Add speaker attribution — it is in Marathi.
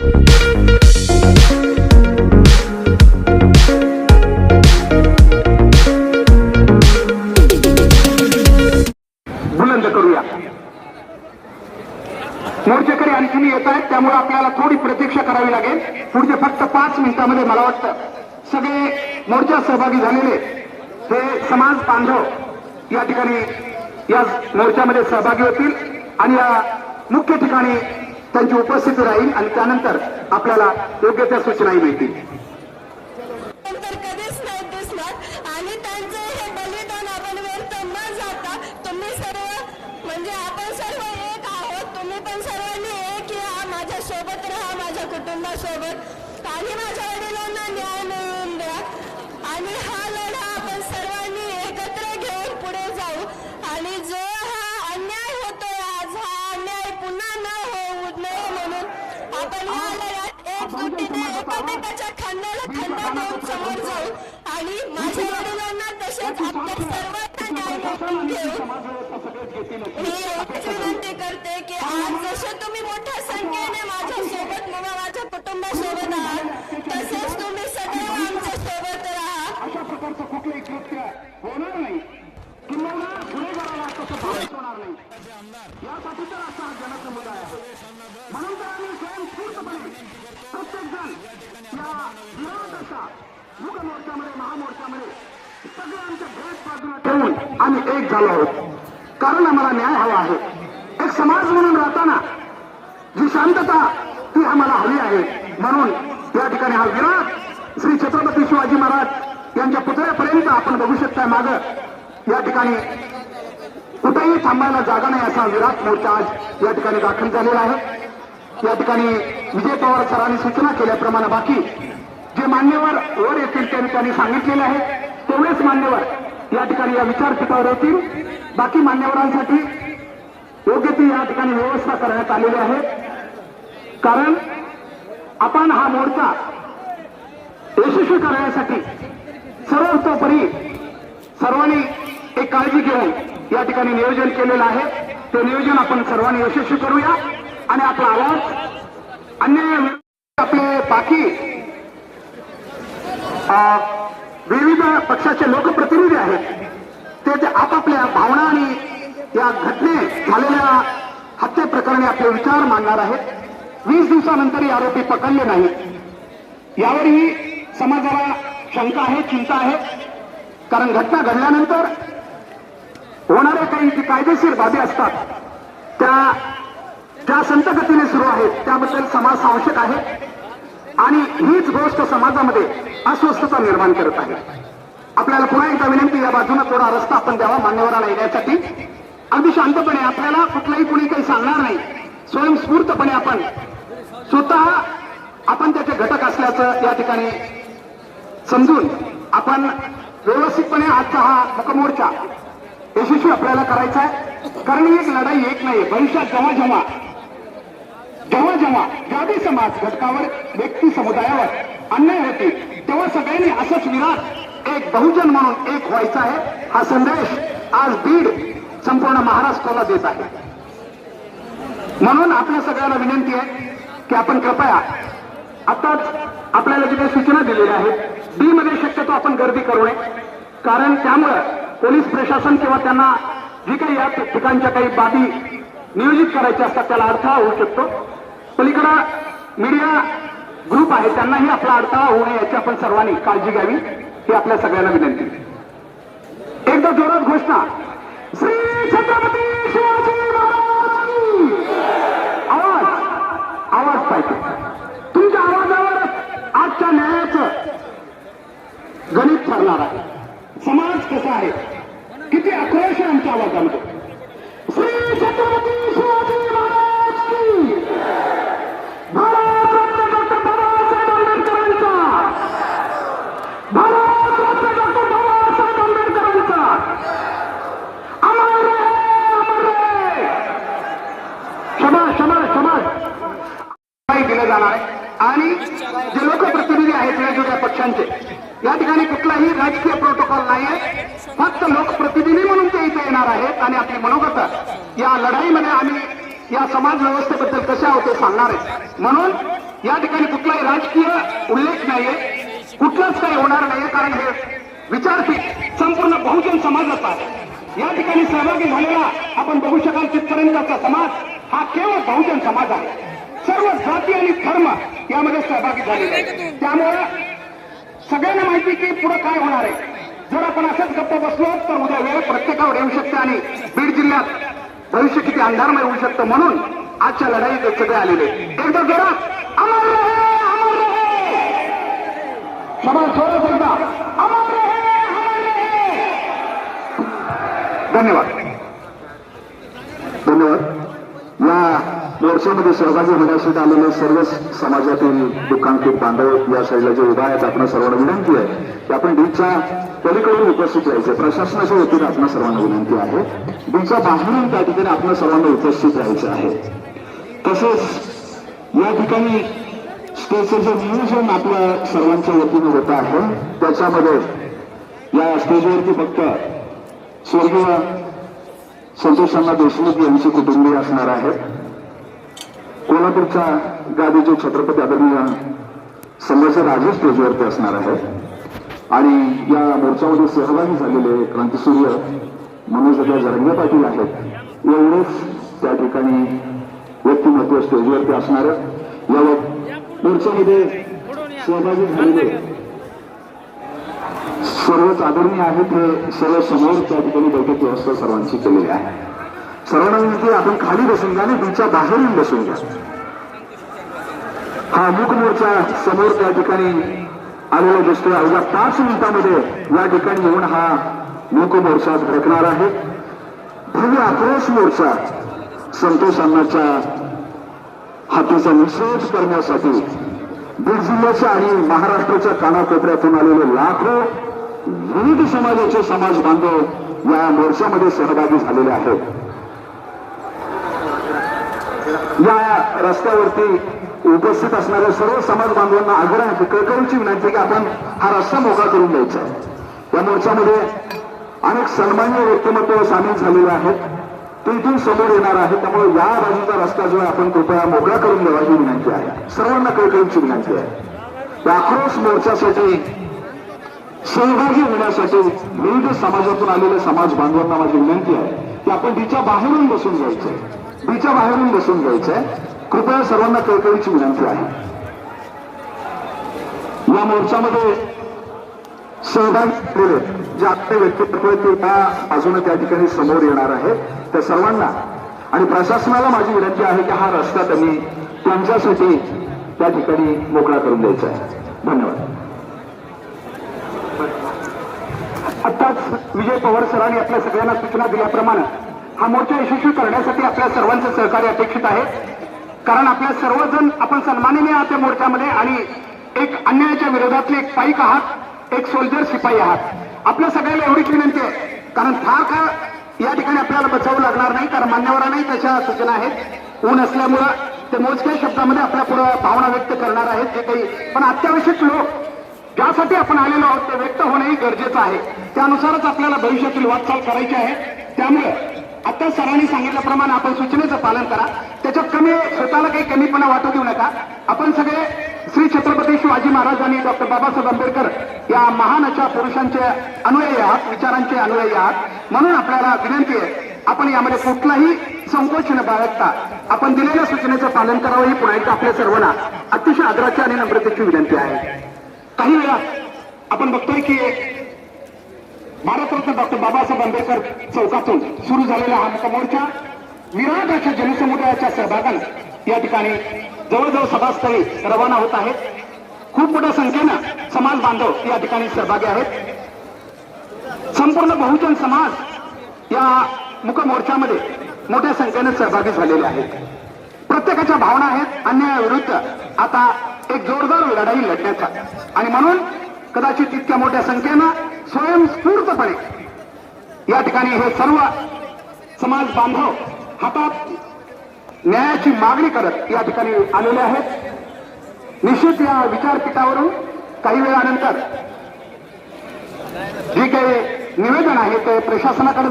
Speaker 1: बुलंद करूया. मोर्चेकरी आणखीन येत आहेत त्यामुळे आपल्याला थोडी प्रतीक्षा करावी लागेल. पुढचे फक्त पाच मिनिटांमध्ये मला वाटतं सगळे मोर्चात सहभागी झालेले हे समाज बांधव या ठिकाणी या मोर्चामध्ये सहभागी होतील. आणि या मुख्य ठिकाणी त्यांची उपस्थिती राहील आणि त्यानंतर आपल्याला योग्य त्या सूचनाही मिळतील.
Speaker 2: कधीच नाही दिसणार. आणि त्यांचे हे बलिदान आपण व्यर्थ न जाता तुम्ही सर्व म्हणजे आपण सर्व एक आहोत. तुम्ही पण सर्वांनी एक या माझ्या सोबत राहा माझ्या कुटुंबासोबत. आणि माझ्या वडिलांना न्याय मिळवून द्या. आणि हा लढा आपण या लढ्यात एकजुटीने एकामेकाच्या खांद्याला खांदा देऊन समोर जाऊ. आणि माझ्या वडिलांना तसेच आपल्या सर्वांना न्याय मिळवून घेऊ. मी एवढीच विनंती करते की आज जसे तुम्ही मोठ्या संख्येने माझ्या सोबत किंवा माझ्या कुटुंबासोबत आहात
Speaker 1: मोर्चा मुख मोर्चामध्ये महामोर्चामध्ये सगळे आमच्या भेट बाजूला ठेवून आम्ही एक झालो आहोत. कारण आम्हाला न्याय हवा आहे. एक समाज म्हणून राहताना जी शांतता ती आम्हाला हवी आहे. म्हणून या ठिकाणी हा विराट श्री छत्रपती शिवाजी महाराज यांच्या पुतळ्यापर्यंत आपण बघू शकता माग. या ठिकाणी कुठेही थांबायला जागा नाही असा विराट मोर्चा आज या ठिकाणी दाखल झालेला आहे. या ठिकाणी विजय पवार सरांनी सूचना केल्याप्रमाणे बाकी जे मान्यवर वर येतील त्यांनी सांगितलेले आहे तेवढेच मान्यवर या ठिकाणी या विचारपीठावर येतील. बाकी मान्यवरांसाठी योग्य ती या ठिकाणी व्यवस्था करण्यात आलेली आहे. कारण आपण हा मोर्चा यशस्वी करण्यासाठी सर्वतोपरी सर्वांनी एक काळजी घेऊन या ठिकाणी नियोजन केलेलं आहे. ते नियोजन आपण सर्वांनी यशस्वी करूया. आणि आपला आवाज अन्य आपले बाकी विविध पक्षाचे लोकप्रतिनिधी आहेत. ते ते आपापल्या भावना आणि या घटने झालेल्या हत्येप्रकरणी आपले विचार मांडणार आहेत. वीस दिवसानंतरही आरोपी पकडले नाहीत. यावरही समाजाला शंका आहे चिंता आहे. कारण घटना घडल्यानंतर होणाऱ्या काही जी कायदेशीर बाबी असतात त्या ज्या संतगतीने सुरू आहेत त्याबद्दल समाज आवश्यक आहे. आणि हीच गोष्ट समाजामध्ये अस्वस्थता निर्माण करत आहे. आपल्याला पुन्हा एकदा विनंती या बाजूने थोडा रस्ता आपण द्यावा मान्यवराला येण्यासाठी. अगदी शांतपणे आपल्याला कुठलाही कुणी काही सांगणार नाही. स्वयंस्फूर्तपणे आपण स्वतः आपण त्याचे घटक असल्याचं या ठिकाणी समजून आपण व्यवस्थितपणे आजचा हा मुकमोर्चा यशस्वी आपल्याला करायचा आहे. कारण ही एक लढाई एक नाही भविष्यात जेव्हा जेव्हा जेव्हा जेव्हा गादी समाज घटकावर व्यक्ती समुदायावर अन्याय होते तेव्हा सगळ्यांनी असंच विराट एक बहुजन म्हणून एक व्हायचा आहे हा संदेश आज बीड संपूर्ण महाराष्ट्राला देत आहे. म्हणून आपल्या सगळ्यांना विनंती आहे की आपण कृपया आताच आपल्याला जिथे सूचना दिलेल्या आहेत बी मध्ये शक्यतो आपण गर्दी करू नये. कारण त्यामुळं पोलीस प्रशासन किंवा त्यांना जी काही या ठिकाणच्या काही बाबी नियोजित करायच्या असतात त्याला अडथळा होऊ शकतो. पलीकडं मीडिया ग्रुप आहे त्यांनाही आपला अडथळा होऊ नये याची आपण सर्वांनी काळजी घ्यावी. ही आपल्या सगळ्यांना विनंती. एकदा जोरात घोषणा. श्री छत्रपती शिवाजी आवाज आवाज पाहिजे. तुमच्या आवाजावर आजच्या न्यायाचं गणित ठरणार आहे. समाज कसा आहे? किती आक्रोश आहे आमच्या आवाजामध्ये. श्री छत्रपती शिवाजी महाराज की भारतरत्न डॉक्टर बाबासाहेब आंबेडकरांचा भारतरत्न डॉक्टर बाबासाहेब आंबेडकरांचा अमर रहे अमर रहे क्षमा क्षमा क्षमा काही दिलं जाणार आहे आणि जे लोकप्रतिनिधी आहेत वेगवेगळ्या या ठिकाणी कुठलाही राजकीय प्रोटोकॉल नाहीये. फक्त लोकप्रतिनिधी म्हणून ते इथे येणार आहेत आणि आपली मनोगत. या लढाईमध्ये आम्ही या समाज व्यवस्थेबद्दल कसे आहोत ते सांगणार आहे. म्हणून या ठिकाणी कुठलाही राजकीय उल्लेख नाहीये. कुठलंच काही होणार नाहीये कारण हे विचारपीठ संपूर्ण बहुजन समाजाचा आहे. या ठिकाणी सहभागी झालेला आपण बघू शकाल तिथपर्यंतचा समाज हा केवळ बहुजन समाज आहे. सर्व जाती आणि धर्म यामध्ये सहभागी झालेले आहेत. त्यामुळे सगळ्यांना माहिती की पुढे काय होणार आहे. जर आपण असंच गप्प बसलो तर उद्या वेळ प्रत्येकावर येऊ शकते आणि बीड जिल्ह्यात भविष्य किती अंधारमय होऊ शकतं म्हणून आजच्या लढाईत सगळे आलेले एकदा जोरात अमर समाज सोडत एकदा अमर धन्यवाद.
Speaker 3: धन्यवाद. या मोर्चामध्ये सहभागी होण्यासाठी आलेले सर्व समाजातील दुःखांकित बांधव या साईडला जे उभा आहेत आपण सर्वांना विनंती आहे की आपण डीच्या पलीकडून उपस्थित राहायचे. प्रशासनाच्या वतीने आपण सर्वांना विनंती आहे. डीच्या बाहेरून त्या ठिकाणी आपण सर्वांना उपस्थित राहायचे आहे. तसेच या ठिकाणी स्टेजचं जे नियोजन आपल्या सर्वांच्या वतीने होत आहे त्याच्यामध्ये या स्टेजवरती फक्त स्वर्गीय संतोषांना देशमुख यांचे कुटुंबीय असणार आहेत. कोल्हापूरच्या गादीचे छत्रपती आदरणीय संघर्ष राजे स्टेजवरती असणार आहे. आणि या मोर्चामध्ये सहभागी झालेले क्रांतीसूर्य मनोज जरंगे पाटील आहेत. एवढेच त्या ठिकाणी व्यक्तिमत्व स्टेजवरती असणार या मोर्चामध्ये सहभागी झालेले सर्वच आदरणीय आहेत हे सर्व समोर त्या ठिकाणी बैठक व्यवस्था सर्वांची केलेली आहे. सर्वांना विनंती आपण खाली बसून घ्या आणि बीच्या बाहेर येऊन बसून घ्या. हा मूक मोर्चा समोर त्या ठिकाणी आलेला दिसतोय. अवघ्या पाच मिनिटांमध्ये या ठिकाणी येऊन हा मूक मोर्चा भडकणार आहे. भव्य आक्रोश मोर्चा संतोष अण्णाच्या हातीचा निषेध करण्यासाठी बीड जिल्ह्याच्या आणि महाराष्ट्राच्या कानाकोपऱ्यातून आलेले लाखो विविध समाजाचे समाज बांधव या मोर्चामध्ये सहभागी झालेले आहेत. या रस्त्यावरती उपस्थित असणाऱ्या सर्व समाज बांधवांना आग्रह कळकळीची विनंती आहे की आपण हा रस्ता मोकळा करून द्यायचा. आहे या मोर्चामध्ये अनेक सन्मान्य व्यक्तिमत्व सामील झालेले आहेत. ते इथून समोर येणार आहे त्यामुळे या बाजूचा रस्ता जो आहे आपण कृपया मोकळा करून द्यावा ही विनंती आहे. सर्वांना कळकळीची विनंती आहे. या आक्रोश मोर्चासाठी सहभागी होण्यासाठी विविध समाजातून आलेल्या समाज बांधवांना माझी विनंती आहे की आपण तिच्या बाहेरून बसून जायचं तिच्या बाहेरून बसून जायचंय कृपया सर्वांना कळकळीची विनंती आहे. या मोर्चामध्ये सहभागी जे आपले व्यक्तिमत्व आहेत ते त्या बाजूने त्या ठिकाणी समोर येणार आहे त्या सर्वांना आणि प्रशासनाला माझी विनंती आहे की हा रस्ता त्यांनी त्यांच्यासाठी त्या ठिकाणी मोकळा करून द्यायचा आहे. धन्यवाद.
Speaker 1: आत्ताच विजय पवार सरांनी आपल्या सगळ्यांना सूचना दिल्याप्रमाणे हा मोर्चा यशस्वी करण्यासाठी आपल्या सर्वांचं सहकार्य अपेक्षित आहे. कारण आपल्या सर्वजण आपण सन्माननीय आहात त्या मोर्चामध्ये आणि एक अन्यायाच्या विरोधातले एक पाईक आहात एक सोल्जर शिपाई आहात. आपल्या सगळ्याला एवढीच विनंती आहे. कारण फार हा या ठिकाणी आपल्याला बचावं लागणार नाही कारण मान्यवरांनाही त्याच्या सूचना आहेत. ऊन असल्यामुळं ते मोजक्या शब्दामध्ये आपल्या पुढे भावना व्यक्त करणार आहेत जे काही पण अत्यावश्यक लोक ज्यासाठी आपण आलेलो आहोत ते व्यक्त होणंही गरजेचं आहे. त्यानुसारच आपल्याला भविष्यातील वाटचाल करायची आहे. त्यामुळे आता सरांनी सांगितल्याप्रमाणे आपण सूचनेचं पालन करा. त्याच्यात कमी स्वतःला काही कमीपणा वाटू देऊ नका. आपण सगळे श्री छत्रपती शिवाजी महाराज आणि डॉक्टर बाबासाहेब आंबेडकर या महान अशा पुरुषांचे अनुयायी आहात विचारांचे अनुयायी आहात. म्हणून आपल्याला विनंती आहे आपण यामध्ये कुठलाही संकोच न बाळगता आपण दिलेल्या सूचनेचं पालन करावं ही पुन्हा एकदा आपल्या सर्वांना अतिशय आदराची आणि नम्रतेची विनंती आहे. काही वेळा आपण बघतोय की भारतरत्न डॉक्टर बाबासाहेब आंबेडकर चौकातून सुरू झालेला हा मोर्चा विराट अशा जनसमुदायाच्या सहभागानं या ठिकाणी जवळजवळ सभास्थळी रवाना होत आहेत. खूप मोठ्या संख्येनं समाज बांधव या ठिकाणी सहभागी आहेत. संपूर्ण बहुजन समाज या मुक मोर्चामध्ये मोठ्या संख्येनं सहभागी झालेले आहेत. प्रत्येकाच्या भावना आहेत अन्यायाविरुद्ध आता एक जोरदार लढाई लढण्याचा. आणि म्हणून कदाचित इतक्या मोठ्या संख्येनं स्वयंस्फूर्तपणे या ठिकाणी हे सर्व समाज बांधव हातात न्यायाची मागणी करत या ठिकाणी आलेले आहेत. निश्चित या विचारपीठावरून काही वेळानंतर जे काही निवेदन आहे ते प्रशासनाकडे